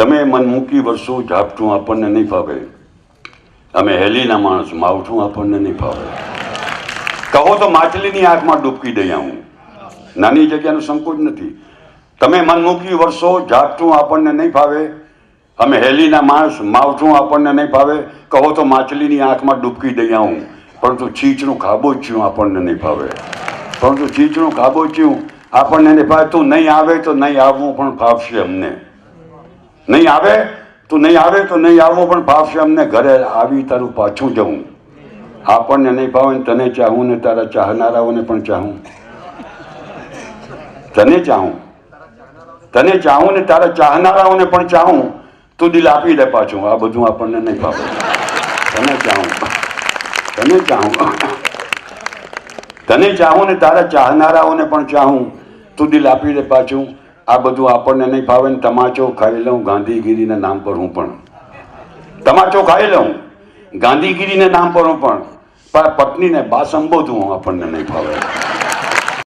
તમે મન મૂકી વર્ષો ઝાપટું આપણને નહીં ફાવે. અમે હેલીના માણસ, માવઠું આપણને નહીં ફાવે. કહો તો માછલીની આંખમાં ડૂબકી દઈ આવું. નાની જગ્યાનો સંકોચ નથી. તમે મન મૂકી વર્ષો ઝાપટું આપણને નહીં ફાવે. અમે હેલીના માણસ, માવઠું આપણને નહીં ફાવે. કહો તો માછલીની આંખમાં ડૂબકી દઈ આવું. પરંતુ છીચનું ખાબોચ્યું આપણને નહીં ફાવે. પરંતુ છીચનું ખાબોચ્યું આપણને નહીં ફાવે. તું નહીં આવે તો નહીં આવવું પણ ફાવશે અમને. નહીં આવે? તો નહીં આવે તો નહીં આવવો પણ ભાવશે અમને ઘરે આવી તારું પાછું જવું. આપણને નહીં ભાવે ને તને ચાહું ને તારા ચાહનારાઓને પણ ચાહું. તને ચાહું. તને ચાહું ને તારા ચાહનારાઓને પણ ચાહું. તું દિલ આપી દે પાછું. આ બધું આપણને નહીં ભાવે. તને ચાહું. તને ચાહું. તને ચાહું ને તારા ચાહનારાઓને પણ ચાહું. તું દિલ આપી દે પાછું. આ બધું આપણને નહીં ફાવે ને તમાચો ખાઈ લઉં, ગાંધીગીરીના નામ પર હું પણ. તમાચો ખાઈ લઉં, ગાંધીગીરીના નામ પર હું પણ. પત્નીને બા સંબોધું આપણને નહીં ફાવે.